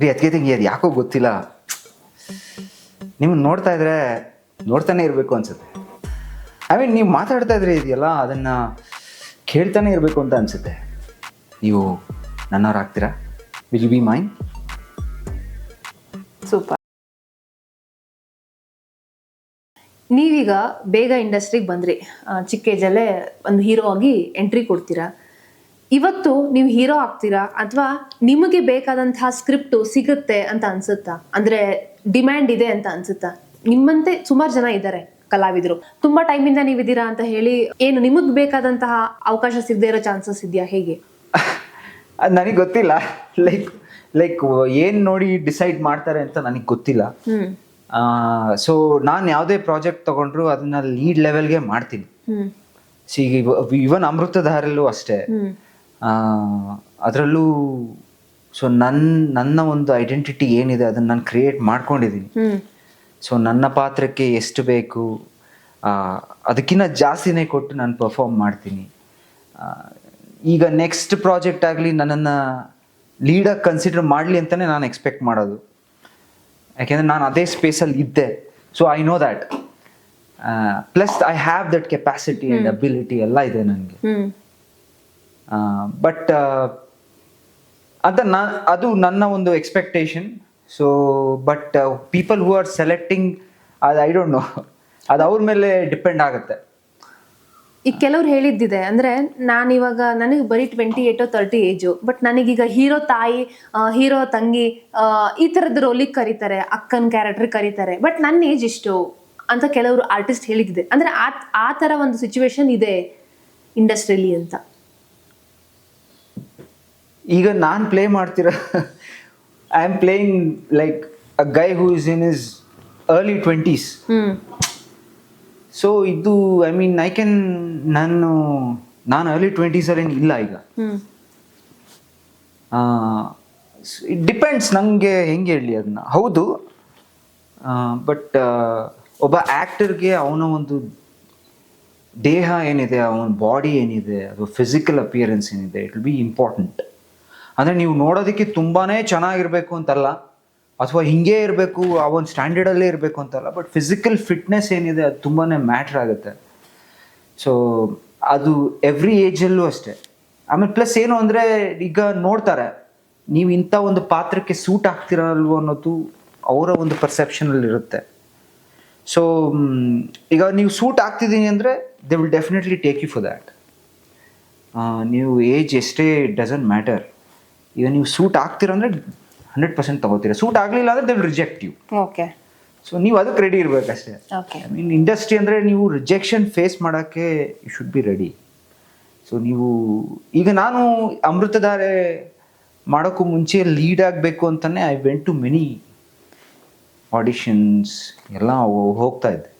ರೀ ಅದಕ್ಕೆ ತಂಗಿ ಅದು ಯಾಕೋ ಗೊತ್ತಿಲ್ಲ. ನಿಮ್ಗೆ ನೋಡ್ತಾ ಇದ್ರೆ ನೋಡ್ತಾನೆ ಇರಬೇಕು ಅನ್ಸುತ್ತೆ. ಐ ಮೀನ್ ನೀವು ಮಾತಾಡ್ತಾ ಇದ್ರೆ ಇದೆಯಲ್ಲ, ಅದನ್ನು ಕೇಳ್ತಾನೆ ಇರಬೇಕು ಅಂತ ಅನ್ಸುತ್ತೆ. ನೀವು ನನ್ನವ್ರು ಆಗ್ತೀರಾ? ವಿಲ್ ಬಿ ಮೈನ್ ಸೂಪರ್ ನೀವೀಗ ಬೇಗ ಇಂಡಸ್ಟ್ರಿಗೆ ಬಂದ್ರಿ. ಚಿಕ್ಕ ಏಜಲ್ಲೇ ಒಂದು ಹೀರೋ ಆಗಿ ಎಂಟ್ರಿ ಕೊಡ್ತೀರಾ? ಇವತ್ತು ನೀವು ಹೀರೋ ಆಗ್ತೀರಾ ಅಥವಾ ನಿಮಗೆ ಬೇಕಾದಂತಹ ಸ್ಕ್ರಿಪ್ಟು ಸಿಗುತ್ತೆ ಅಂತ ಅನ್ಸುತ್ತಾ? ಅಂದ್ರೆ ಡಿಮ್ಯಾಂಡ್ ಇದೆ ಅಂತ ಅನ್ಸುತ್ತಾ? ನಿಮ್ಮಂತೆ ಸುಮಾರು ಜನ ಇದ್ದಾರೆ ಕಲಾವಿದರು. ತುಂಬಾ ಟೈಮಿಂದ ನೀವಿದ್ದೀರಾ ಅಂತ ಹೇಳಿ ಏನು ನಿಮಗ್ ಬೇಕಾದಂತಹ ಅವಕಾಶ ಸಿಗದೆ ಇರೋ ಚಾನ್ಸಸ್ ಇದೆಯಾ ಹೇಗೆ? ನನಗೆ ಗೊತ್ತಿಲ್ಲ. ಲೈಕ್ ಲೈಕ್ ಏನ್ ನೋಡಿ ಡಿಸೈಡ್ ಮಾಡ್ತಾರೆ ಅಂತ ನನಗೆ ಗೊತ್ತಿಲ್ಲ. ಸೊ ನಾನು ಯಾವುದೇ ಪ್ರಾಜೆಕ್ಟ್ ತಗೊಂಡ್ರು ಅದನ್ನ ಲೀಡ್ ಲೆವೆಲ್ಗೆ ಮಾಡ್ತೀನಿ. ಸಿ ಇವನ್ ಅಮೃತಧಾರಲ್ಲೂ ಅಷ್ಟೇ. ಅದರಲ್ಲೂ ಸೊ ನನ್ನ ನನ್ನ ಒಂದು ಐಡೆಂಟಿಟಿ ಏನಿದೆ ಅದನ್ನು ನಾನು ಕ್ರಿಯೇಟ್ ಮಾಡ್ಕೊಂಡಿದ್ದೀನಿ ಸೊ ನನ್ನ ಪಾತ್ರಕ್ಕೆ ಎಷ್ಟು ಬೇಕು ಅದಕ್ಕಿಂತ ಜಾಸ್ತಿನೇ ಕೊಟ್ಟು ನಾನು ಪರ್ಫಾರ್ಮ್ ಮಾಡ್ತೀನಿ. ಈಗ ನೆಕ್ಸ್ಟ್ ಪ್ರಾಜೆಕ್ಟ್ ಆಗಲಿ ನನ್ನನ್ನು ಲೀಡಾಗಿ ಕನ್ಸಿಡರ್ ಮಾಡಲಿ ಅಂತಲೇ ನಾನು ಎಕ್ಸ್ಪೆಕ್ಟ್ ಮಾಡೋದು. ಯಾಕೆಂದರೆ ನಾನು ಅದೇ ಸ್ಪೇಸಲ್ಲಿ ಇದ್ದೆ. So I know that plus I have that capacity and ability ಎಲ್ಲ ಇದೆ ನನಗೆ. ಬಟ್ ಅಂತ ನಾ, ಅದು ನನ್ನ ಒಂದು expectation so but people who are selecting ಅದು ಐ ಡೋಂಟ್ ನೋ ಅದು ಅವ್ರ ಮೇಲೆ ಡಿಪೆಂಡ್ ಆಗುತ್ತೆ. ಈಗ ಕೆಲವ್ರು ಹೇಳಿದ್ದಿದೆ, ಅಂದ್ರೆ ನಾನು ಇವಾಗ ನನಗೆ ಬರೀ twenty eight thirty age but ನನಗೀಗ ಹೀರೋ ತಾಯಿ ಹೀರೋ ತಂಗಿ ಈ ಥರದ ರೋಲಿಗೆ ಕರೀತಾರೆ, ಅಕ್ಕನ ಕ್ಯಾರೆಕ್ಟರ್ ಕರೀತಾರೆ ಬಟ್ ನನ್ನ ಏಜ್ ಇಷ್ಟು ಅಂತ ಕೆಲವರು ಆರ್ಟಿಸ್ಟ್ ಹೇಳಿದ್ದಿದೆ ಅಂದ್ರೆ ಆ ಥರ ಒಂದು ಸಿಚುವೇಶನ್ ಇದೆ ಇಂಡಸ್ಟ್ರಿಲಿ ಅಂತ. ಈಗ ನಾನು ಪ್ಲೇ ಮಾಡ್ತಿರೋ I am playing like a guy who is in is early twenties so ಇದು ಐ ಮೀನ್ ಐ ಕ್ಯಾನ್ ನಾನು ನಾನು ಅರ್ಲಿ ಟ್ವೆಂಟೀಸಲ್ಲಿ ಇಲ್ಲ ಈಗ. ಇಟ್ ಡಿಪೆಂಡ್ಸ್ ನನಗೆ ಹೆಂಗೆ ಹೇಳಿ ಅದನ್ನ ಹೌದು. ಬಟ್ ಒಬ್ಬ ಆ್ಯಕ್ಟರ್ಗೆ ಅವನ ಒಂದು ದೇಹ ಏನಿದೆ ಅವನ ಬಾಡಿ ಏನಿದೆ ಅದು ಫಿಸಿಕಲ್ ಅಪಿಯರೆನ್ಸ್ ಏನಿದೆ ಇಟ್ ವಿಲ್ ಬಿ ಇಂಪಾರ್ಟೆಂಟ್ ಅಂದರೆ ನೀವು ನೋಡೋದಕ್ಕೆ ತುಂಬಾ ಚೆನ್ನಾಗಿರಬೇಕು ಅಂತಲ್ಲ? ಅಥವಾ ಹಿಂಗೆ ಇರಬೇಕು, ಆ ಒಂದು ಸ್ಟ್ಯಾಂಡರ್ಡಲ್ಲೇ ಇರಬೇಕು ಅಂತಲ್ಲ? ಬಟ್ ಫಿಸಿಕಲ್ ಫಿಟ್ನೆಸ್ ಏನಿದೆ, ಅದು ತುಂಬಾ ಮ್ಯಾಟ್ರ್ ಆಗುತ್ತೆ. ಸೊ ಅದು ಎವ್ರಿ ಏಜಲ್ಲೂ ಅಷ್ಟೇ. ಆಮೇಲೆ ಪ್ಲಸ್ ಏನು ಅಂದರೆ, ಈಗ ನೋಡ್ತಾರೆ, ನೀವು ಇಂಥ ಒಂದು ಪಾತ್ರಕ್ಕೆ ಸೂಟ್ ಆಗ್ತಿರಲ್ವೋ ಅನ್ನೋದು ಅವರ ಒಂದು ಪರ್ಸೆಪ್ಷನಲ್ಲಿ ಇರುತ್ತೆ. ಸೊ ಈಗ ನೀವು ಸೂಟ್ ಆಗ್ತಿದ್ದೀನಿ ಅಂದರೆ they will definitely take you for that ನೀವು ಏಜ್ ಎಷ್ಟೇ ಡಸಂಟ್ ಮ್ಯಾಟರ್ ಈಗ ನೀವು ಸೂಟ್ ಆಗ್ತೀರಂದ್ರೆ ಹಂಡ್ರೆಡ್ ಪರ್ಸೆಂಟ್ ತಗೋತೀರ. ಸೂಟ್ ಆಗಲಿಲ್ಲ ಅಂದರೆ they will reject you okay so ನೀವು ಅದಕ್ಕೆ ರೆಡಿ ಇರಬೇಕಷ್ಟೇ. ಓಕೆ ಐ ಮೀನ್ ಇಂಡಸ್ಟ್ರಿ ಅಂದರೆ ನೀವು ರಿಜೆಕ್ಷನ್ ಫೇಸ್ ಮಾಡೋಕ್ಕೆ you should be ready so ನೀವು ಈಗ ನಾನು ಅಮೃತಧಾರೆ ಮಾಡೋಕ್ಕೂ ಮುಂಚೆ ಲೀಡ್ ಆಗಬೇಕು ಅಂತಲೇ I went to many auditions ಎಲ್ಲ ಹೋಗ್ತಾ ಇದ್ದೆ.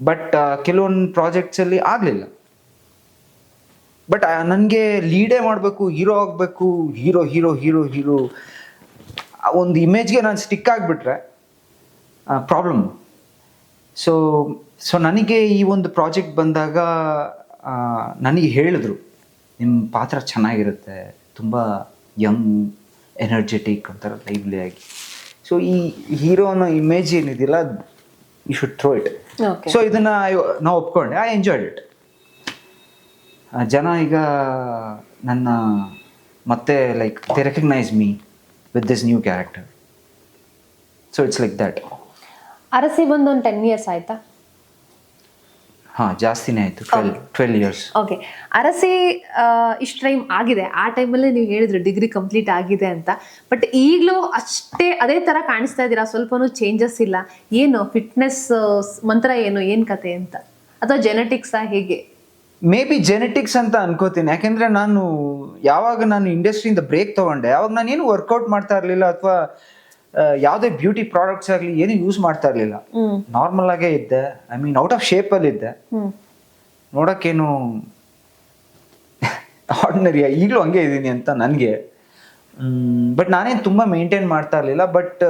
ಬಟ್ ಕೆಲವೊಂದು ಪ್ರಾಜೆಕ್ಟ್ಸಲ್ಲಿ ಆಗಲಿಲ್ಲ. ಬಟ್ ನನಗೆ ಲೀಡೇ ಮಾಡಬೇಕು ಹೀರೋ ಆಗಬೇಕು ಹೀರೋ ಹೀರೋ ಹೀರೋ ಹೀರೋ ಒಂದು ಇಮೇಜ್ಗೆ ನಾನು ಸ್ಟಿಕ್ ಆಗಿಬಿಟ್ರೆ ಪ್ರಾಬ್ಲಮ್ ಸೊ ಸೊ ನನಗೆ ಈ ಒಂದು ಪ್ರಾಜೆಕ್ಟ್ ಬಂದಾಗ ನನಗೆ ಹೇಳಿದ್ರು ನಿಮ್ಮ ಪಾತ್ರ ಚೆನ್ನಾಗಿರುತ್ತೆ ತುಂಬ ಯಂಗ್ ಎನರ್ಜೆಟಿಕ್ ಒಂಥರ ಲೈವ್ಲಿ ಆಗಿ. ಸೊ ಈ ಹೀರೋ ಅನ್ನೋ ಇಮೇಜ್ ಏನಿದೆಯಲ್ಲ you should throw it so ಇದನ್ನು ನಾವು ಒಪ್ಕೊಂಡೆ ಐ ಎಂಜಾಯ್ಡ್ ಇಟ್ ಜನ ಈಗ ನನ್ನ ಮತ್ತೆ like they recognise me with this new character so it's like that ಅರಸಿ ಬಂದು ಒಂದು ಟೆನ್ ಇಯರ್ಸ್ ಆಯ್ತಾ? ಹಾ ಜಾಸ್ತಿನೇ ಆಯಿತು. ಟ್ವೆಲ್ ಟ್ವೆಲ್ ಇಯರ್ಸ್ ಓಕೆ ಅರಸಿ ಇಷ್ಟು ಟೈಮ್ ಆಗಿದೆ. ಆ ಟೈಮಲ್ಲೇ ನೀವು ಹೇಳಿದ್ರು ಡಿಗ್ರಿ ಕಂಪ್ಲೀಟ್ ಆಗಿದೆ ಅಂತ. ಬಟ್ ಈಗಲೂ ಅಷ್ಟೇ ಅದೇ ಥರ ಕಾಣಿಸ್ತಾ ಇದ್ದೀರಾ? ಸ್ವಲ್ಪನೂ ಚೇಂಜಸ್ ಇಲ್ಲ. ಏನು ಫಿಟ್ನೆಸ್ ಮಂತ್ರ ಏನು ಏನು ಕತೆ ಅಂತ? ಅಥವಾ ಜೆನೆಟಿಕ್ಸಾ ಹೇಗೆ? ಮೇ ಬಿ ಜೆನೆಟಿಕ್ಸ್ ಅಂತ ಅನ್ಕೋತೀನಿ. ಯಾಕೆಂದ್ರೆ ನಾನು ಯಾವಾಗ ನಾನು ಇಂಡಸ್ಟ್ರಿಯಿಂದ ಬ್ರೇಕ್ ತಗೊಂಡೆ ಯಾವಾಗ ನಾನು ಏನು ವರ್ಕೌಟ್ ಮಾಡ್ತಾ ಇರಲಿಲ್ಲ ಅಥವಾ ಯಾವುದೇ ಬ್ಯೂಟಿ ಪ್ರಾಡಕ್ಟ್ಸ್ ಆಗಲಿ ಏನು ಯೂಸ್ ಮಾಡ್ತಾ ಇರಲಿಲ್ಲ. ನಾರ್ಮಲ್ ಆಗೇ ಇದ್ದೆ. ಐ ಮೀನ್ ಔಟ್ ಆಫ್ ಶೇಪಲ್ಲಿ ಇದ್ದೆ. ನೋಡೋಕೇನು ನೋಡೋಕ್ಕೇನು ಆರ್ಡಿನರಿ ಈಗಲೂ ಹಂಗೆ ಇದ್ದೀನಿ ಅಂತ ನನಗೆ. ಬಟ್ ನಾನೇನು ತುಂಬ ಮೇಂಟೈನ್ ಮಾಡ್ತಾ ಇರಲಿಲ್ಲ. But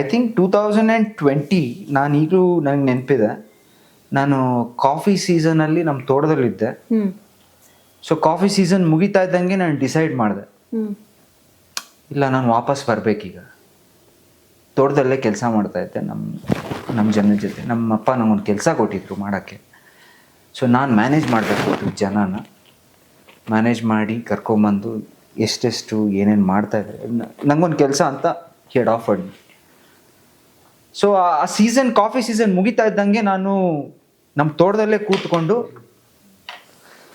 I think two thousand and twenty ನಾನು ಈಗಲೂ ನನಗೆ ನೆನಪಿದೆ. ನಾನು ಕಾಫಿ ಸೀಸನಲ್ಲಿ ನಮ್ಮ ತೋಟದಲ್ಲಿದ್ದೆ ಸೊ ಕಾಫಿ ಸೀಸನ್ ಮುಗಿತಾ ಇದ್ದಂಗೆ ನಾನು ಡಿಸೈಡ್ ಮಾಡಿದೆ. ಇಲ್ಲ ನಾನು ವಾಪಸ್ ಬರಬೇಕೀಗ. ತೋಟದಲ್ಲೇ ಕೆಲಸ ಮಾಡ್ತಾ ಇದ್ದೆ ನಮ್ಮ ನಮ್ಮ ಜನದ ಜೊತೆ. ನಮ್ಮ ಅಪ್ಪ ನಂಗೊಂದು ಕೆಲಸ ಕೊಟ್ಟಿದ್ರು ಮಾಡೋಕ್ಕೆ. ಸೊ ನಾನು ಮ್ಯಾನೇಜ್ ಮಾಡಬೇಕು ಜನನ. ಮ್ಯಾನೇಜ್ ಮಾಡಿ ಕರ್ಕೊಂಬಂದು ಎಷ್ಟೆಷ್ಟು ಏನೇನು ಮಾಡ್ತಾ ಇದ್ದಾರೆ. ನಂಗೊಂದು ಕೆಲಸ ಅಂತ ಹೆಡ್ ಆಫರ್ಡ್ ಸೊ ಆ ಸೀಸನ್ ಕಾಫಿ ಸೀಸನ್ ಮುಗಿತಾ ಇದ್ದಂಗೆ ನಾನು ನಮ್ಮ ತೋಟದಲ್ಲೇ ಕೂತ್ಕೊಂಡು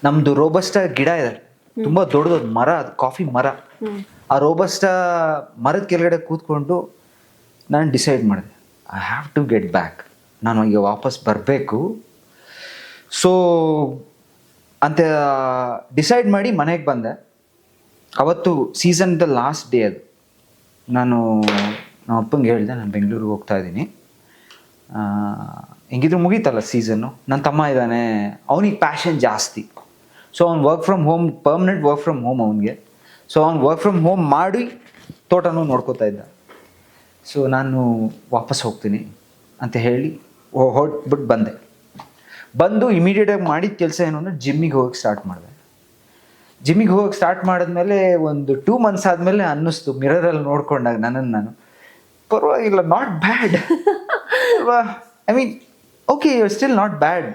ನಮ್ದು ರೋಬಸ್ಟ ಗಿಡ ಇದೆ. ತುಂಬಾ ದೊಡ್ಡದೊಂದು ಮರ ಅದು ಕಾಫಿ ಮರ. ಆ ರೋಬಸ್ಟ ಮರದ ಕೆಳಗಡೆ ಕೂತ್ಕೊಂಡು ನಾನು ಡಿಸೈಡ್ ಮಾಡಿದೆ I have to get back ನಾನು ಈಗ ವಾಪಸ್ ಬರಬೇಕು. ಸೊ ಅಂತ ಡಿಸೈಡ್ ಮಾಡಿ ಮನೆಗೆ ಬಂದೆ. ಅವತ್ತು ಸೀಸನ್ ದ ಲಾಸ್ಟ್ ಡೇ ಅದು. ನಾನು ನಮ್ಮ ಅಪ್ಪಂಗೆ ಹೇಳಿದೆ ನಾನು ಬೆಂಗಳೂರಿಗೆ ಹೋಗ್ತಾ ಇದ್ದೀನಿ. ಹೆಂಗಿದ್ರು ಮುಗೀತಲ್ಲ ಸೀಸನ್ನು ನನ್ನ ತಮ್ಮ ಇದ್ದಾನೆ. ಅವನಿಗೆ ಪ್ಯಾಷನ್ ಜಾಸ್ತಿ. ಸೊ ಅವ್ನು work from home permanent work from home ಅವನಿಗೆ. ಸೊ ಅವ್ನು ವರ್ಕ್ ಫ್ರಮ್ ಹೋಮ್ ಮಾಡಿ ತೋಟನೂ ನೋಡ್ಕೋತಾ ಇದ್ದ. ಸೊ ನಾನು ವಾಪಸ್ ಹೋಗ್ತೀನಿ ಅಂತ ಹೇಳಿ ಹೊಟ್ಬಿಟ್ಟು ಬಂದೆ. ಬಂದು ಇಮಿಡಿಯೇಟಾಗಿ ಮಾಡಿದ ಕೆಲಸ ಏನು ಅಂದರೆ ಜಿಮ್ಮಿಗೆ ಹೋಗೋಕ್ಕೆ ಸ್ಟಾರ್ಟ್ ಮಾಡಿದೆ. ಜಿಮ್ಮಿಗೆ ಹೋಗಕ್ಕೆ ಸ್ಟಾರ್ಟ್ ಮಾಡಿದ್ಮೇಲೆ ಒಂದು ಟೂ ಮಂತ್ಸ್ ಆದಮೇಲೆ ಅನ್ನಿಸ್ತು. ಮಿರರಲ್ಲಿ ನೋಡ್ಕೊಂಡಾಗ ನನ್ನನ್ನು ನಾನು. ಪರವಾಗಿಲ್ಲ not bad I mean okay you still not bad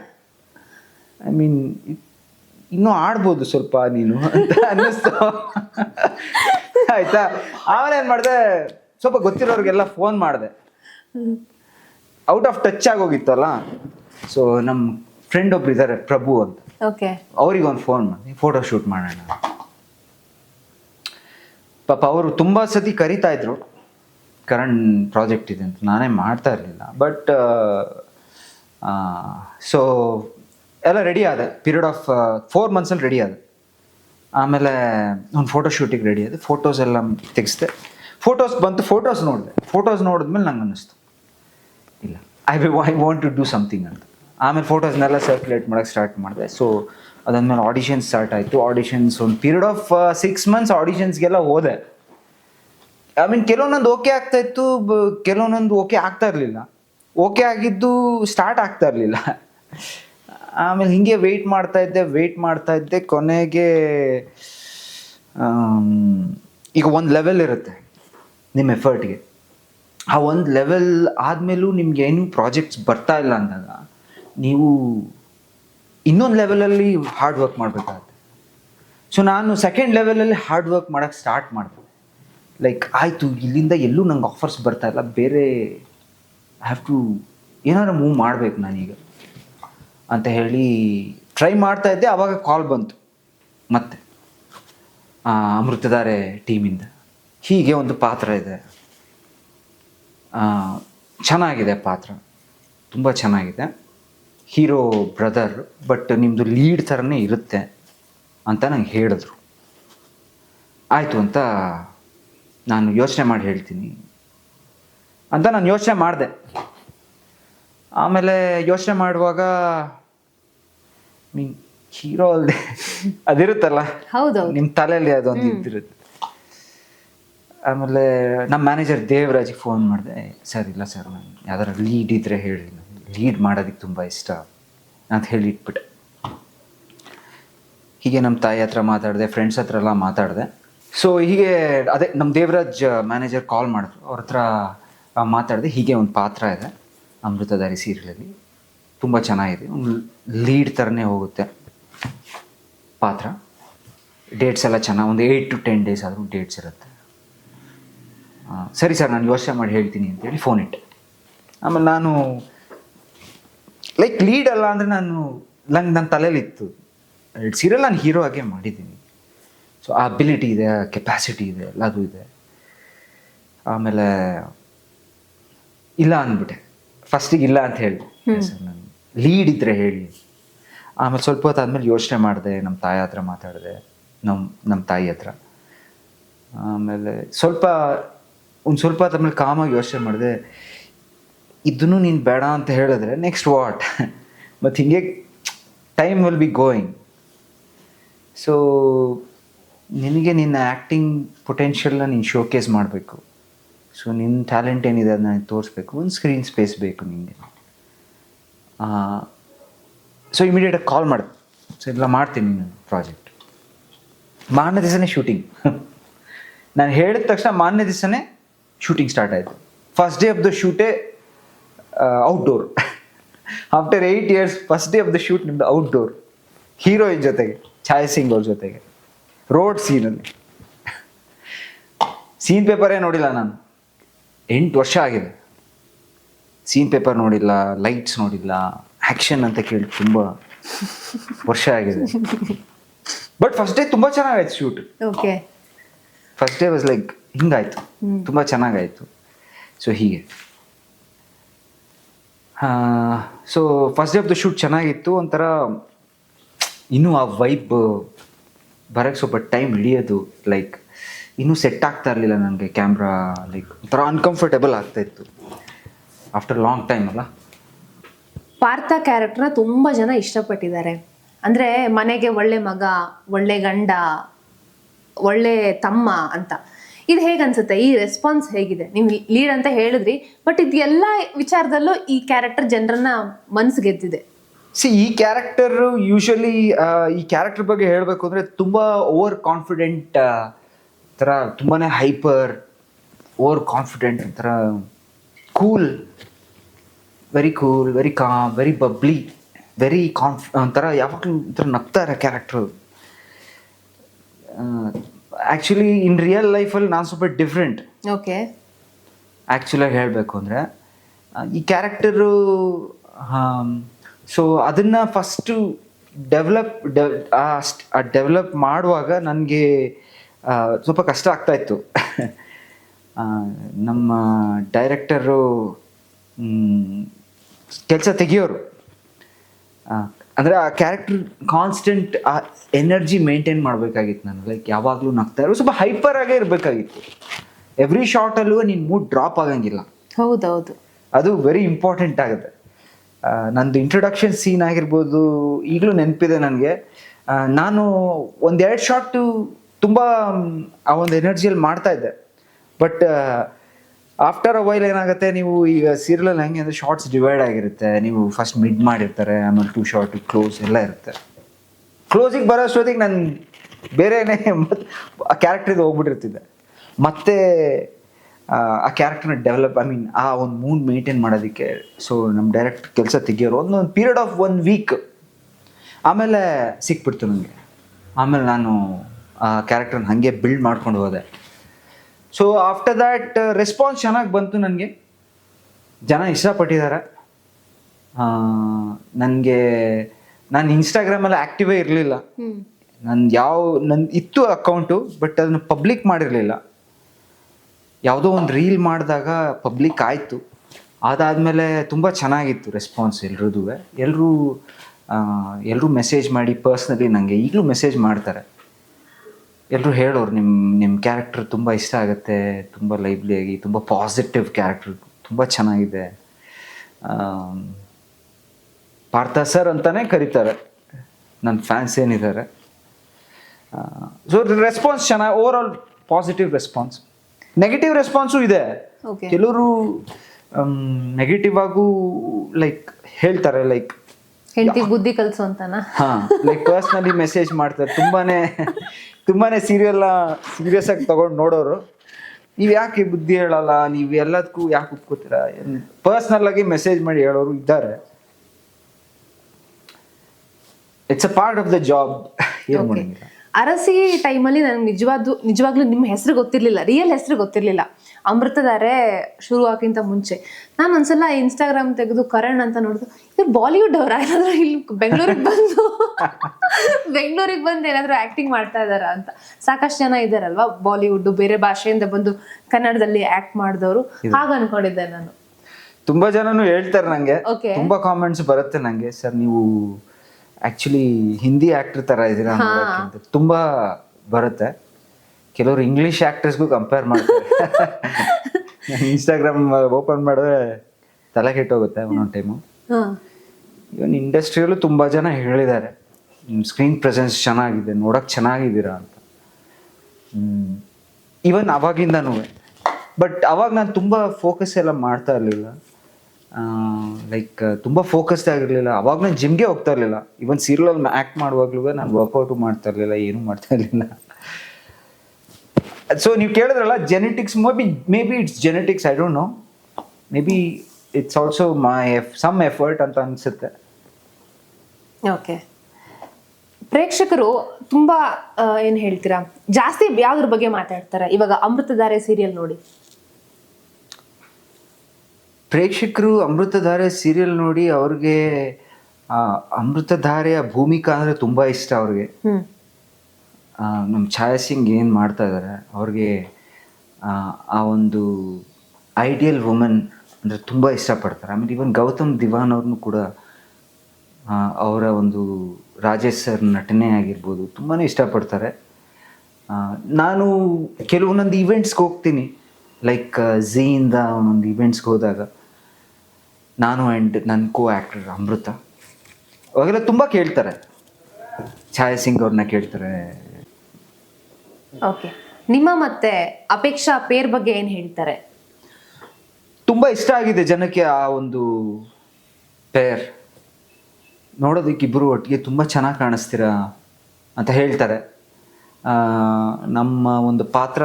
I mean ಇನ್ನೂ ಆಡ್ಬೋದು ಸ್ವಲ್ಪ ನೀನು ಅಂತ ಅನ್ನಿಸ್ತು. ಆಯ್ತಾ? ಆಮೇಲೆ ಏನು ಮಾಡಿದೆ? ಸ್ವಲ್ಪ ಗೊತ್ತಿರೋರಿಗೆಲ್ಲ ಫೋನ್ ಮಾಡಿದೆ. ಔಟ್ ಆಫ್ ಟಚ್ ಆಗೋಗಿತ್ತಲ್ಲ ಸೊ ನಮ್ಮ ಫ್ರೆಂಡ್ ಒಬ್ರು ಇದ್ದಾರೆ ಪ್ರಭು ಅಂತ. ಓಕೆ ಅವ್ರಿಗೆ ಒಂದು ಫೋನ್ ಮಾಡಿ ಫೋಟೋ ಶೂಟ್ ಮಾಡೋಣ ಪಾಪ ಅವರು ತುಂಬ ಸತಿ ಕರಿತಾ ಇದ್ರು. ಕರಣ್ ಪ್ರಾಜೆಕ್ಟ್ ಇದೆ ಅಂತ. ನಾನೇ ಮಾಡ್ತಾ ಇರಲಿಲ್ಲ. ಬಟ್ ಸೊ ಎಲ್ಲ ರೆಡಿ ಆದೆ. ಪೀರಿಯಡ್ ಆಫ್ ಫೋರ್ ಮಂತ್ಸಲ್ಲಿ ರೆಡಿ ಆದೆ. ಆಮೇಲೆ ಒಂದು ಫೋಟೋ ಶೂಟಿಗೆ ರೆಡಿ ಆದ. ಫೋಟೋಸ್ ಎಲ್ಲ ತೆಗೆಸ್ದೆ. ಫೋಟೋಸ್ ಬಂತು ಫೋಟೋಸ್ ನೋಡಿದೆ. ಫೋಟೋಸ್ ನೋಡಿದ್ಮೇಲೆ ನಂಗೆ ಅನ್ನಿಸ್ತು. ಇಲ್ಲ. I we I want to do something ಅಂತ. ಆಮೇಲೆ ಫೋಟೋಸ್ನೆಲ್ಲ ಸರ್ಕ್ಯುಲೇಟ್ ಮಾಡೋಕೆ ಸ್ಟಾರ್ಟ್ ಮಾಡಿದೆ. ಸೊ ಅದಾದ್ಮೇಲೆ ಆಡಿಷನ್ಸ್ ಸ್ಟಾರ್ಟ್ ಆಯಿತು. ಆಡಿಷನ್ಸ್ ಒಂದು ಪೀರಿಯಡ್ ಆಫ್ ಸಿಕ್ಸ್ ಮಂತ್ಸ್ ಆಡಿಷನ್ಸ್ಗೆಲ್ಲ ಹೋದೆ. ಐ ಮೀನ್ ಕೆಲವೊಂದೊಂದು ಓಕೆ ಆಗ್ತಾಯಿತ್ತು ಕೆಲವೊಂದೊಂದು ಓಕೆ ಆಗ್ತಾ ಇರಲಿಲ್ಲ. ಓಕೆ ಆಗಿದ್ದು ಸ್ಟಾರ್ಟ್ ಆಗ್ತಾ ಇರಲಿಲ್ಲ. ಆಮೇಲೆ ಹಿಂಗೆ ವೆಯ್ಟ್ ಮಾಡ್ತಾ ಇದ್ದೆ ವೆಯ್ಟ್ ಮಾಡ್ತಾ ಇದ್ದೆ, ಕೊನೆಗೆ ಈಗ ಒಂದು ಲೆವೆಲ್ ಇರುತ್ತೆ ನಿಮ್ಮ ಎಫರ್ಟ್ಗೆ ಆ ಒಂದು ಲೆವೆಲ್ ಆದಮೇಲೂ ನಿಮ್ಗೆ ಏನು ಪ್ರಾಜೆಕ್ಟ್ಸ್ ಬರ್ತಾ ಇಲ್ಲ ಅಂದಾಗ, ನೀವು ಇನ್ನೊಂದು ಲೆವೆಲಲ್ಲಿ ಹಾರ್ಡ್ ವರ್ಕ್ ಮಾಡಬೇಕಾಗುತ್ತೆ. ಸೊ ನಾನು ಸೆಕೆಂಡ್ ಲೆವೆಲಲ್ಲಿ ಹಾರ್ಡ್ ವರ್ಕ್ ಮಾಡೋಕ್ಕೆ ಸ್ಟಾರ್ಟ್ ಮಾಡಿದೆ. ಲೈಕ್ ಆಯಿತು, ಇಲ್ಲಿಂದ ಎಲ್ಲೂ ನಂಗೆ ಆಫರ್ಸ್ ಬರ್ತಾ ಇಲ್ಲ, ಬೇರೆ ಹ್ಯಾವ್ ಟು ಏನಾದ್ರು ಮೂವ್ ಮಾಡಬೇಕು ನಾನೀಗ ಅಂತ ಹೇಳಿ ಟ್ರೈ ಮಾಡ್ತಾ ಇದ್ದೆ. ಆವಾಗ ಕಾಲ್ ಬಂತು ಮತ್ತೆ ಅಮೃತಧಾರೆ ಟೀಮಿಂದ ಹೀಗೆ ಒಂದು ಪಾತ್ರ ಇದೆ. ಚೆನ್ನಾಗಿದೆ ಪಾತ್ರ. ತುಂಬ ಚೆನ್ನಾಗಿದೆ. ಹೀರೋ ಬ್ರದರ್ ಬಟ್ ನಿಮ್ಮದು ಲೀಡ್ ಥರನೇ ಇರುತ್ತೆ ಅಂತ ನಂಗೆ ಹೇಳಿದ್ರು. ಆಯಿತು ಅಂತ ನಾನು ಯೋಚನೆ ಮಾಡಿ ಹೇಳ್ತೀನಿ. ಅಂತ ನಾನು ಯೋಚನೆ ಮಾಡಿದೆ. ಆಮೇಲೆ ಯೋಚನೆ ಮಾಡುವಾಗ ಮೀನ್ ಹೀರೋ ಅಲ್ಲದೆ ಅದಿರುತ್ತಲ್ಲ? ಹೌದು ನಿಮ್ಮ ತಲೆಯಲ್ಲಿ ಅದೊಂದು ಇದ್ದಿರುತ್ತೆ. ಆಮೇಲೆ ನಮ್ಮ ಮ್ಯಾನೇಜರ್ ದೇವರಾಜಿಗೆ ಫೋನ್ ಮಾಡಿದೆ ಸರ್ ಇಲ್ಲ ಸರ್ ನಾನು ಯಾವ್ದಾರ ಲೀಡ್ ಇದ್ರೆ ಹೇಳಿ ಲೀಡ್ ಮಾಡೋದಕ್ಕೆ ತುಂಬ ಇಷ್ಟ ಅಂತ ಹೇಳಿ ಇಟ್ಬಿಟ್ಟೆ. ಹೀಗೆ ನಮ್ಮ ತಾಯಿ ಹತ್ರ ಮಾತಾಡಿದೆ ಫ್ರೆಂಡ್ಸ್ ಹತ್ರ ಎಲ್ಲ ಮಾತಾಡಿದೆ. ಸೊ ಹೀಗೆ ಅದೇ ನಮ್ಮ ದೇವರಾಜ್ ಮ್ಯಾನೇಜರ್ ಕಾಲ್ ಮಾಡಿದ್ರು. ಅವ್ರ ಹತ್ರ ಮಾತಾಡಿದೆ ಹೀಗೆ ಒಂದು ಪಾತ್ರ ಇದೆ ಅಮೃತಧಾರಿ ಸೀರಿಯಲಲ್ಲಿ. ತುಂಬ ಚೆನ್ನಾಗಿದೆ. ಒಂದು ಲೀಡ್ ಥರನೇ ಹೋಗುತ್ತೆ ಪಾತ್ರ. ಡೇಟ್ಸ್ ಎಲ್ಲ ಚೆನ್ನಾಗಿ, ಒಂದು ಏಯ್ಟ್ ಟು ಟೆನ್ ಡೇಸ್ ಆದರೂ ಡೇಟ್ಸ್ ಇರುತ್ತೆ. ಸರಿ ಸರ್, ನಾನು ಯೋಚನೆ ಮಾಡಿ ಹೇಳ್ತೀನಿ ಅಂತೇಳಿ ಫೋನ್ ಇಟ್ಟೆ. ಆಮೇಲೆ ನಾನು ಲೈಕ್ ಲೀಡ್ ಅಲ್ಲ ಅಂದರೆ ನಾನು, ನಂಗೆ ನನ್ನ ತಲೆಯಲ್ಲಿತ್ತು ಸೀರಿಯಲ್ ನಾನು ಹೀರೋ ಆಗೇ ಮಾಡಿದ್ದೀನಿ. ಸೊ ಆ ಅಬಿಲಿಟಿ ಇದೆ ಕೆಪ್ಯಾಸಿಟಿ ಇದೆ, ಎಲ್ಲದೂ ಇದೆ. ಆಮೇಲೆ ಇಲ್ಲ ಅಂದ್ಬಿಟ್ಟೆ. ಫಸ್ಟಿಗೆ ಇಲ್ಲ ಅಂತ ಹೇಳಿ. ಸರ್ ನಾನು ಲೀಡ್ ಇದ್ರೆ ಹೇಳಿ. ಆಮೇಲೆ ಸ್ವಲ್ಪ ಹೊತ್ತು ಆದಮೇಲೆ ಯೋಚನೆ ಮಾಡಿದೆ ನಮ್ಮ ತಾಯಿ ಹತ್ರ ಮಾತಾಡಿದೆ ನಮ್ಮ ನಮ್ಮ ತಾಯಿ ಹತ್ರ. ಆಮೇಲೆ ಸ್ವಲ್ಪ ಒಂದು ಸ್ವಲ್ಪ ಹೊತ್ತಾದ್ಮೇಲೆ ಕಾಮಾಗಿ ಯೋಚನೆ ಮಾಡಿದೆ ಇದನ್ನು ನೀನು ಬೇಡ ಅಂತ ಹೇಳಿದ್ರೆ ನೆಕ್ಸ್ಟ್ ವಾಟ್ ಮತ್ತು ಹಿಂಗೆ time will be going so ನಿನಗೆ ನಿನ್ನ ಆ್ಯಕ್ಟಿಂಗ್ ಪೊಟೆನ್ಷಿಯಲ್ನ ನೀನು ಶೋಕೇಸ್ ಮಾಡಬೇಕು. ಸೊ ನಿನ್ನ ಟ್ಯಾಲೆಂಟ್ ಏನಿದೆ ಅದನ್ನ ತೋರಿಸ್ಬೇಕು. ಒಂದು ಸ್ಕ್ರೀನ್ ಸ್ಪೇಸ್ ಬೇಕು ನಿಮಗೆ ಸೊ ಇಮಿಡಿಯೇಟಾಗಿ ಕಾಲ್ ಮಾಡಿದೆ ಸೊ ಇಲ್ಲ ಮಾಡ್ತೀನಿ ನಾನು ಪ್ರಾಜೆಕ್ಟ್ ಮಾರನೇ ದಿವಸನೇ ಶೂಟಿಂಗ್ ನಾನು ಹೇಳಿದ ತಕ್ಷಣ ಮಾನ್ಯ ದಿವಸನೇ ಶೂಟಿಂಗ್ ಸ್ಟಾರ್ಟ್ ಆಯಿತು. First day of the ಶೂಟೇ outdoor after eight years first day of the shoot ನಿಮ್ದು ಔಟ್ಡೋರ್ ಹೀರೋಯಿನ್ ಜೊತೆಗೆ, ಛಾಯ್ ಸಿಂಗ್ ಅವ್ರ ಜೊತೆಗೆ ರೋಡ್ ಸೀನಲ್ಲಿ ಸೀನ್ ಪೇಪರೇ ನೋಡಿಲ್ಲ ನಾನು. ಎಂಟು ವರ್ಷ ಆಗಿದೆ. ಸೀನ್ ಪೇಪರ್ ನೋಡಿಲ್ಲ ಲೈಟ್ಸ್ ನೋಡಿಲ್ಲ ಆ್ಯಕ್ಷನ್ ಅಂತ ಕೇಳಿ ತುಂಬ ವರ್ಷ ಆಗಿದೆ. ಬಟ್ ಫಸ್ಟ್ ಡೇ ತುಂಬ ಚೆನ್ನಾಗಾಯ್ತು shoot. Okay. First day was like ಹಿಂಗಾಯ್ತು. ತುಂಬ ಚೆನ್ನಾಗಾಯ್ತು. ಸೊ ಹೀಗೆ. So first day of the shoot ಚೆನ್ನಾಗಿತ್ತು ಒಂಥರ ಇನ್ನೂ ಆ ವೈಬ್ ಬರೋಕ್ಕೆ ಸ್ವಲ್ಪ ಟೈಮ್ ಹಿಡಿಯೋದು ಲೈಕ್ ಇನ್ನೂ ಸೆಟ್ ಆಗ್ತಾ ಇರಲಿಲ್ಲ ನನಗೆ ಕ್ಯಾಮ್ರಾ ಲೈಕ್ ಒಂಥರ ಅನ್ಕಂಫರ್ಟೇಬಲ್ ಆಗ್ತಾ ಇತ್ತು. ಆಫ್ಟರ್ ಲಾಂಗ್ ಟೈಮ್ ಅಲ್ಲ? ಪಾರ್ಥ ಕ್ಯಾರೆಕ್ಟರ್ನ ತುಂಬ ಜನ ಇಷ್ಟಪಟ್ಟಿದ್ದಾರೆ. ಅಂದರೆ ಮನೆಗೆ ಒಳ್ಳೆ ಮಗ ಒಳ್ಳೆ ಗಂಡ ಒಳ್ಳೆ ತಮ್ಮ ಅಂತ. ಇದು ಹೇಗನ್ಸುತ್ತೆ ಈ ರೆಸ್ಪಾನ್ಸ್ ಹೇಗಿದೆ? ನೀವು ಲೀಡ್ ಅಂತ ಹೇಳಿದ್ರಿ ಬಟ್ ಇದು ಎಲ್ಲ ವಿಚಾರದಲ್ಲೂ ಈ ಕ್ಯಾರೆಕ್ಟರ್ ಜನರನ್ನ ಮನ್ಸು ಗೆದ್ದಿದೆ. ಸಿ ಈ ಕ್ಯಾರೆಕ್ಟರ್ ಯೂಶಲಿ ಈ ಕ್ಯಾರೆಕ್ಟರ್ ಬಗ್ಗೆ ಹೇಳಬೇಕು ಅಂದರೆ ತುಂಬ ಓವರ್ ಕಾನ್ಫಿಡೆಂಟ್ ಥರ ತುಂಬಾ ಹೈಪರ್ ಓವರ್ ಕಾನ್ಫಿಡೆಂಟ್ ಒಂಥರ cool very cool very calm very bubbly very conf ಒಂಥರ ಯಾವಾಗಲೂ ಒಂಥರ ನಗ್ತಾರೆ ಕ್ಯಾರೆಕ್ಟ್ರು ಆ್ಯಕ್ಚುಲಿ ಇನ್ ರಿಯಲ್ ಲೈಫಲ್ಲಿ ನಾನು ಸ್ವಲ್ಪ ಡಿಫ್ರೆಂಟ್ ಓಕೆ ಆ್ಯಕ್ಚುಲಾಗಿ ಹೇಳಬೇಕು ಅಂದರೆ ಈ ಕ್ಯಾರೆಕ್ಟರು ಸೊ ಅದನ್ನು ಫಸ್ಟು ಡೆವಲಪ್ ಡೆವ್ ಆ ಡೆವಲಪ್ ಮಾಡುವಾಗ ನನಗೆ ಸ್ವಲ್ಪ ಕಷ್ಟ ಆಗ್ತಾ ಇತ್ತು. ನಮ್ಮ ಡೈರೆಕ್ಟರು ಕೆಲಸ ತೆಗಿಯೋರು. ಅಂದರೆ ಆ ಕ್ಯಾರೆಕ್ಟರ್ ಕಾನ್ಸ್ಟೆಂಟ್ ಆ ಎನರ್ಜಿ ಮೇಂಟೈನ್ ಮಾಡಬೇಕಾಗಿತ್ತು ನಾನು ಲೈಕ್ ಯಾವಾಗಲೂ ನಗ್ತಾ ಇರೋ ಸ್ವಲ್ಪ ಹೈಪರ್ ಆಗೇ ಇರಬೇಕಾಗಿತ್ತು. ಎವ್ರಿ ಶಾರ್ಟಲ್ಲೂ ನಿನ್ನ ಮೂಡ್ ಡ್ರಾಪ್ ಆಗಂಗಿಲ್ಲ. ಹೌದೌದು. ಅದು ವೆರಿ ಇಂಪಾರ್ಟೆಂಟ್ ಆಗುತ್ತೆ. ನಂದು ಇಂಟ್ರೊಡಕ್ಷನ್ ಸೀನ್ ಆಗಿರ್ಬೋದು ಈಗಲೂ ನೆನಪಿದೆ ನನಗೆ. ನಾನು ಒಂದೆರಡು ಶಾರ್ಟು ತುಂಬ ಆ ಒಂದು ಎನರ್ಜಿಯಲ್ಲಿ ಮಾಡ್ತಾ ಇದ್ದೆ. ಬಟ್ ಆಫ್ಟರ್ ಅ ವೈಲ್ ಏನಾಗುತ್ತೆ ನೀವು ಈಗ ಸೀರಿಯಲಲ್ಲಿ ಹೆಂಗೆ ಅಂದರೆ ಶಾರ್ಟ್ಸ್ ಡಿವೈಡ್ ಆಗಿರುತ್ತೆ. ನೀವು ಫಸ್ಟ್ ಮಿಡ್ ಮಾಡಿರ್ತಾರೆ ಆಮೇಲೆ ಟೂ ಶಾರ್ಟ್ ಕ್ಲೋಸ್ ಎಲ್ಲ ಇರುತ್ತೆ. ಕ್ಲೋಸಿಗೆ ಬರೋ ಅಷ್ಟೊತ್ತಿಗೆ ನಾನು ಬೇರೆನೇ ಮತ್ತೆ ಆ ಕ್ಯಾರೆಕ್ಟ್ರಿಗೆ ಹೋಗ್ಬಿಟ್ಟಿರ್ತಿದ್ದೆ ಮತ್ತೆ ಆ, ಕ್ಯಾರೆಕ್ಟರ್ನ ಡೆವಲಪ್ ಐ ಮೀನ್ ಆ ಒಂದು ಮೂಡ್ ಮೇಂಟೈನ್ ಮಾಡೋದಕ್ಕೆ ಸೊ ನಮ್ಮ ಡೈರೆಕ್ಟ್ ಕೆಲಸ ತೆಗಿಯೋರು. ಒಂದೊಂದು ಪೀರಿಯಡ್ ಆಫ್ ಒನ್ ವೀಕ್ ಆಮೇಲೆ ಸಿಕ್ಬಿಡ್ತು ನನಗೆ ಆಮೇಲೆ ನಾನು ಕ್ಯಾರೆಕ್ಟರ್ನ ಹಾಗೆ ಬಿಲ್ಡ್ ಮಾಡ್ಕೊಂಡು ಹೋದೆ. ಸೊ ಆಫ್ಟರ್ ದ್ಯಾಟ್ ರೆಸ್ಪಾನ್ಸ್ ಚೆನ್ನಾಗಿ ಬಂತು ನನಗೆ. ಜನ ಇಷ್ಟಪಟ್ಟಿದ್ದಾರೆ. ನನಗೆ ನಾನು ಇನ್ಸ್ಟಾಗ್ರಾಮಲ್ಲಿ ಆ್ಯಕ್ಟಿವೇ ಇರಲಿಲ್ಲ. ನನ್ನ ಯಾವ ನನ್ನ ಇತ್ತು ಅಕೌಂಟು ಬಟ್ ಅದನ್ನು ಪಬ್ಲಿಕ್ ಮಾಡಿರಲಿಲ್ಲ. ಯಾವುದೋ ಒಂದು ರೀಲ್ ಮಾಡಿದಾಗ ಪಬ್ಲಿಕ್ ಆಯಿತು. ಅದಾದಮೇಲೆ ತುಂಬ ಚೆನ್ನಾಗಿತ್ತು ರೆಸ್ಪಾನ್ಸ್ ಎಲ್ರದ್ದು ಎಲ್ಲರೂ ಎಲ್ಲರೂ ಮೆಸೇಜ್ ಮಾಡಿ ಪರ್ಸ್ನಲಿ ನನಗೆ ಈಗಲೂ ಮೆಸೇಜ್ ಮಾಡ್ತಾರೆ. ಎಲ್ಲರೂ ಹೇಳೋರು ನಿಮ್ಮ ನಿಮ್ಮ ಕ್ಯಾರೆಕ್ಟರ್ ತುಂಬ ಇಷ್ಟ ಆಗುತ್ತೆ ತುಂಬ ಲೈವ್ಲಿಯಾಗಿ ತುಂಬ ಪಾಸಿಟಿವ್ ಕ್ಯಾರೆಕ್ಟರ್ ತುಂಬ ಚೆನ್ನಾಗಿದೆ. ಪಾರ್ಥ ಸರ್ ಅಂತಲೇ ಕರೀತಾರೆ. ನನ್ನ ಫ್ಯಾನ್ಸ್ ಏನಿದ್ದಾರೆ ಸೊ ರೆಸ್ಪಾನ್ಸ್ ಚೆನ್ನಾಗಿ over all positive response negative response ಇದೆ. ಕೆಲವರು ನೆಗೆಟಿವ್ ಆಗೂ ಲೈಕ್ ಹೇಳ್ತಾರೆ ಲೈಕ್ ಹೆಂಡತಿ ಬುದ್ಧಿ ಕಲಿಸು ಅಂತಾನ? ಹಾ ಲೈಕ್ ಪರ್ಸ್ನಲಿ ಮೆಸೇಜ್ ಮಾಡ್ತಾರೆ. ತುಂಬಾನೇ ತುಂಬಾನೇ ಸೀರಿಯಲ್ ಸೀರಿಯಸ್ ಆಗಿ ತಗೊಂಡು ನೋಡೋರು. ನೀವು ಯಾಕೆ ಬುದ್ಧಿ ಹೇಳಲ್ಲ? ನೀವು ಎಲ್ಲದಕ್ಕೂ ಯಾಕೆ ಒಪ್ಕೋತೀರ? ಪರ್ಸ್ನಲ್ ಆಗಿ ಮೆಸೇಜ್ ಮಾಡಿ ಹೇಳೋರು ಇದ್ದಾರೆ. It's a part of the job ಏನು ಮಾಡಂಗಿಲ್ಲ ಅರಸಿ ಟೈಮಲ್ಲಿ ನನಗೆ ನಿಜವಾದ ನಿಜವಾಗ್ಲೂ ನಿಮ್ಮ ಹೆಸರು ಗೊತ್ತಿರ್ಲಿಲ್ಲ ರಿಯಲ್ ಹೆಸರು ಗೊತ್ತಿರ್ಲಿಲ್ಲ. ಅಮೃತಧಾರೆ ಶುರು ಆಗೋಕ್ಕಿಂತ ಮುಂಚೆ. ನಾನು ಒಂದ್ಸಲ ಇನ್ಸ್ಟಾಗ್ರಾಮ್ ತೆಗೆದು ಕರಣ್ ಅಂತ ನೋಡಿದ್ರು ಇವ್ರು ಬಾಲಿವುಡ್ ಅವ್ರ? ಏನಾದ್ರು ಇಲ್ಲಿ ಬೆಂಗಳೂರಿಗೆ ಬಂದು ಬೆಂಗಳೂರಿಗೆ ಬಂದು ಏನಾದ್ರು ಆಕ್ಟಿಂಗ್ ಮಾಡ್ತಾ ಇದಾರ ಅಂತ. ಸಾಕಷ್ಟು ಜನ ಇದ್ದಾರಲ್ವಾ ಬಾಲಿವುಡ್ ಬೇರೆ ಭಾಷೆಯಿಂದ ಬಂದು ಕನ್ನಡದಲ್ಲಿ ಆಕ್ಟ್ ಮಾಡಿದವರು? ಹಾಗ ಅನ್ಕೊಂಡಿದ್ದೆ ನಾನು. ತುಂಬಾ ಜನನು ಹೇಳ್ತಾರೆ ನಂಗೆ. ತುಂಬಾ ಕಾಮೆಂಟ್ಸ್ ಬರುತ್ತೆ ನಂಗೆ. ಸರ್ ನೀವು ಆಕ್ಚುಲಿ ಹಿಂದಿ ಆ್ಯಕ್ಟ್ರ್ ಥರ ಇದ್ದೀರಾ ತುಂಬ ಅಂತ. ತುಂಬಾ ಬರುತ್ತೆ. ಕೆಲವರು ಇಂಗ್ಲೀಷ್ ಆ್ಯಕ್ಟ್ರಸ್ಗೂ ಕಂಪೇರ್ ಮಾಡ್ತಾರೆ. ಇನ್ಸ್ಟಾಗ್ರಾಮ್ ಓಪನ್ ಮಾಡಿದ್ರೆ ತಲೆ ಕೆಟ್ಟೋಗುತ್ತೆ ಒಂದೊಂದು ಟೈಮು ಇವನ್ ಇಂಡಸ್ಟ್ರಿಯಲ್ಲೂ ತುಂಬ ಜನ ಹೇಳಿದ್ದಾರೆ. ಸ್ಕ್ರೀನ್ ಪ್ರೆಸೆನ್ಸ್ ಚೆನ್ನಾಗಿದೆ ನೋಡೋಕೆ ಚೆನ್ನಾಗಿದ್ದೀರಾ ಅಂತ. ಇವನ್ ಅವಾಗಿಂದನೂ. ಬಟ್ ಅವಾಗ ನಾನು ತುಂಬ ಫೋಕಸ್ ಎಲ್ಲ ಮಾಡ್ತಾ ಇರಲಿಲ್ಲ. ಲೈಕ್ ತುಂಬ ಫೋಕಸ್ಡ್ ಆಗಿರಲಿಲ್ಲ. ಅವಾಗ ನಾನು ಜಿಮ್ಗೆ ಹೋಗ್ತಾ ಇರಲಿಲ್ಲ. ಇವನ್ ಸೀರಿಯಲ್ ಆ್ಯಕ್ಟ್ ಮಾಡುವಾಗ್ಲೂ ನಾನು ವರ್ಕೌಟು ಮಾಡ್ತಾ ಇರಲಿಲ್ಲ, ಏನೂ ಮಾಡ್ತಾ ಇರಲಿಲ್ಲ. ಸೊ ನೀವು ಕೇಳಿದ್ರಲ್ಲ genetics maybe maybe it's genetics I don't know maybe it's also my F some effort ಅಂತ ಅನ್ಸುತ್ತೆ. ಓಕೆ ಪ್ರೇಕ್ಷಕರು ತುಂಬಾ ಏನ್ ಹೇಳ್ತೀರಾ? ಜಾಸ್ತಿ ಯಾವ್ದ್ರ ಬಗ್ಗೆ ಮಾತಾಡ್ತಾರೆ? ಇವಾಗ ಅಮೃತಧಾರೆ ಸೀರಿಯಲ್ ನೋಡಿ. ಪ್ರೇಕ್ಷಕರು ಅಮೃತಧಾರೆ ಸೀರಿಯಲ್ ನೋಡಿ ಅವ್ರಿಗೆ ಅಮೃತಧಾರೆಯ ಭೂಮಿಕಾ ಅಂದರೆ ತುಂಬ ಇಷ್ಟ ಅವ್ರಿಗೆ. ನಮ್ಮ ಛಾಯಾ ಸಿಂಗ್ ಏನು ಮಾಡ್ತಾ ಇದ್ದಾರೆ ಅವ್ರಿಗೆ ಆ, ಒಂದು ಐಡಿಯಲ್ ವುಮನ್ ಅಂದರೆ ತುಂಬ ಇಷ್ಟಪಡ್ತಾರೆ. ಆಮೇಲೆ ಇವನ್ ಗೌತಮ್ ದಿವಾನ್ ಅವ್ರನ್ನೂ ಕೂಡ ಅವರ ಒಂದು ರಾಜೇಶ್ ಸರ್ ನಟನೆ ಆಗಿರ್ಬೋದು ತುಂಬಾ ಇಷ್ಟಪಡ್ತಾರೆ. ನಾನು ಕೆಲವೊಂದೊಂದು ಈವೆಂಟ್ಸ್ಗೆ ಹೋಗ್ತೀನಿ. ಲೈಕ್ ಝೀಯಿಂದ ಒಂದೊಂದು ಈವೆಂಟ್ಸ್ಗೆ ಹೋದಾಗ. ನಾನು ಆ್ಯಂಡ್ ನನ್ನ ಕೋ ಆ್ಯಕ್ಟರ್ ಅಮೃತ. ಅವಾಗೆಲ್ಲ ತುಂಬ ಕೇಳ್ತಾರೆ. ಛಾಯಾ ಸಿಂಗ್ ಅವ್ರನ್ನ ಕೇಳ್ತಾರೆ. ಓಕೆ ನಿಮ್ಮ ಮತ್ತೆ ಅಪೇಕ್ಷಾ ಪೇರ್ ಬಗ್ಗೆ ಏನು ಹೇಳ್ತಾರೆ? ತುಂಬ ಇಷ್ಟ ಆಗಿದೆ ಜನಕ್ಕೆ ಆ ಒಂದು ಪೇರ್. ನೋಡೋದಕ್ಕೆ ಇಬ್ಬರು ಒಟ್ಟಿಗೆ ತುಂಬ ಚೆನ್ನಾಗಿ ಕಾಣಿಸ್ತೀರಾ ಅಂತ ಹೇಳ್ತಾರೆ. ನಮ್ಮ ಒಂದು ಪಾತ್ರ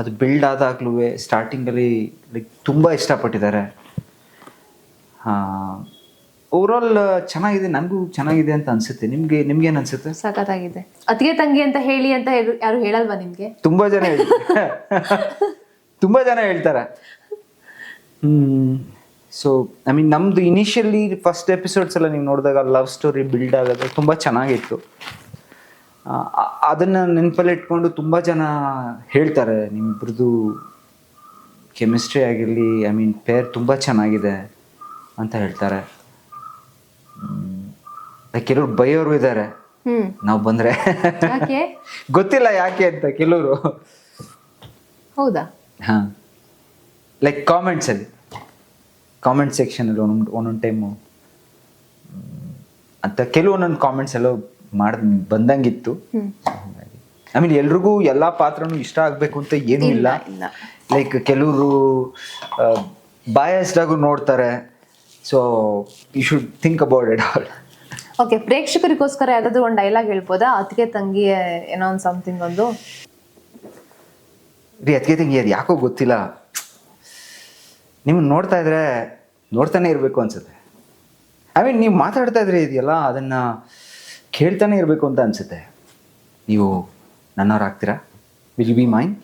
ಅದು ಬಿಲ್ಡ್ ಆದಾಗ್ಲೂ ಸ್ಟಾರ್ಟಿಂಗಲ್ಲಿ ಲೈಕ್ ತುಂಬ ಇಷ್ಟಪಟ್ಟಿದ್ದಾರೆ. ಓವರಾಲ್ ಚೆನ್ನಾಗಿದೆ ನನಗೂ ಚೆನ್ನಾಗಿದೆ ಅಂತ ಅನಿಸುತ್ತೆ. ನಿಮಗೆ ಏನ್ ಅನ್ಸುತ್ತೆ? ಸಖತ್ತಾಗಿದೆ. ಅತಿಗೆ ತಂಗಿ ಅಂತ ಹೇಳಿ ಅಂತ ಯಾರು- ಯಾರು ಹೇಳಲ್ವಾ ನಿಮ್ಗೆ? ತುಂಬ ಜನ ಹೇಳ್ತಾರೆ ತುಂಬ ಜನ ಹೇಳ್ತಾರೆ. ಸೊ ಐ ಮೀನ್ ನಮ್ದು ಇನಿಷಿಯಲಿ ಫಸ್ಟ್ ಎಪಿಸೋಡ್ಸ್ ಎಲ್ಲ ನೀವು ನೋಡಿದಾಗ ಲವ್ ಸ್ಟೋರಿ ಬಿಲ್ಡ್ ಆಗೋದು ತುಂಬ ಚೆನ್ನಾಗಿತ್ತು. ಆ, ಆ- ಅದನ್ನ ನೆನಪಲ್ಲಿ ಇಟ್ಕೊಂಡು ತುಂಬ ಜನ ಹೇಳ್ತಾರೆ ನಿಮ್ಮಿಬ್ರದ್ದು ಕೆಮಿಸ್ಟ್ರಿ ಆಗಿರಲಿ ಐ ಮೀನ್ ಪೇರ್ ತುಂಬ ಚೆನ್ನಾಗಿದೆ. ಅಂತ ಹೇಳ್ತಾರೆ. ಕೆಲವ್ರು ಬೈಯೋರು ಇದ್ದಾರೆ ನಾವು ಬಂದ್ರೆ ಗೊತ್ತಿಲ್ಲ ಯಾಕೆ ಅಂತ ಕೆಲವರು. ಹೌದಾ? ಹಾ. ಲೈಕ್ ಕಾಮೆಂಟ್ಸಲ್ಲಿ ಕಾಮೆಂಟ್ ಸೆಕ್ಷನ್ ಅಲ್ಲಿ ಒಂದೊಂದು ಒಂದೊಂದು ಟೈಮು ಅಂತ ಕೆಲವೊಂದೊಂದು ಕಾಮೆಂಟ್ಸ್ ಎಲ್ಲ ಮಾಡ್ ಬಂದಂಗಿತ್ತು. ಐ ಮೀನ್ ಎಲ್ರಿಗೂ ಎಲ್ಲ ಪಾತ್ರನೂ ಇಷ್ಟ ಆಗಬೇಕು ಅಂತ ಏನೂ ಇಲ್ಲ ಇಲ್ಲ. ಲೈಕ್ ಕೆಲವರು ಬಾಯಸ್ಡಾಗೂ ನೋಡ್ತಾರೆ. So you should think about it all okay ಪ್ರೇಕ್ಷಕರಿಗೋಸ್ಕರ ಯಾವ್ದಾದ್ರು ಒಂದು ಡೈಲಾಗ್ ಹೇಳ್ಬೋದಾ? ಅತ್ಗೆ ತಂಗಿ ಏನೋ ಒಂದು ಸಮಥಿಂಗ್ ಒಂದು? ರೀ ಅತ್ಗೆ ತಂಗಿ ಅದು ಯಾಕೋ ಗೊತ್ತಿಲ್ಲ. ನೀವು ನೋಡ್ತಾ ಇದ್ರೆ ನೋಡ್ತಾನೆ ಇರಬೇಕು ಅನ್ಸುತ್ತೆ. ಐ ಮೀನ್ ನೀವು ಮಾತಾಡ್ತಾ ಇದ್ರೆ ಇದೆಯಲ್ಲ ಅದನ್ನು ಕೇಳ್ತಾನೆ ಇರಬೇಕು ಅಂತ ಅನ್ಸುತ್ತೆ. ನೀವು ನನ್ನವ್ರು ಆಗ್ತೀರಾ? Will be main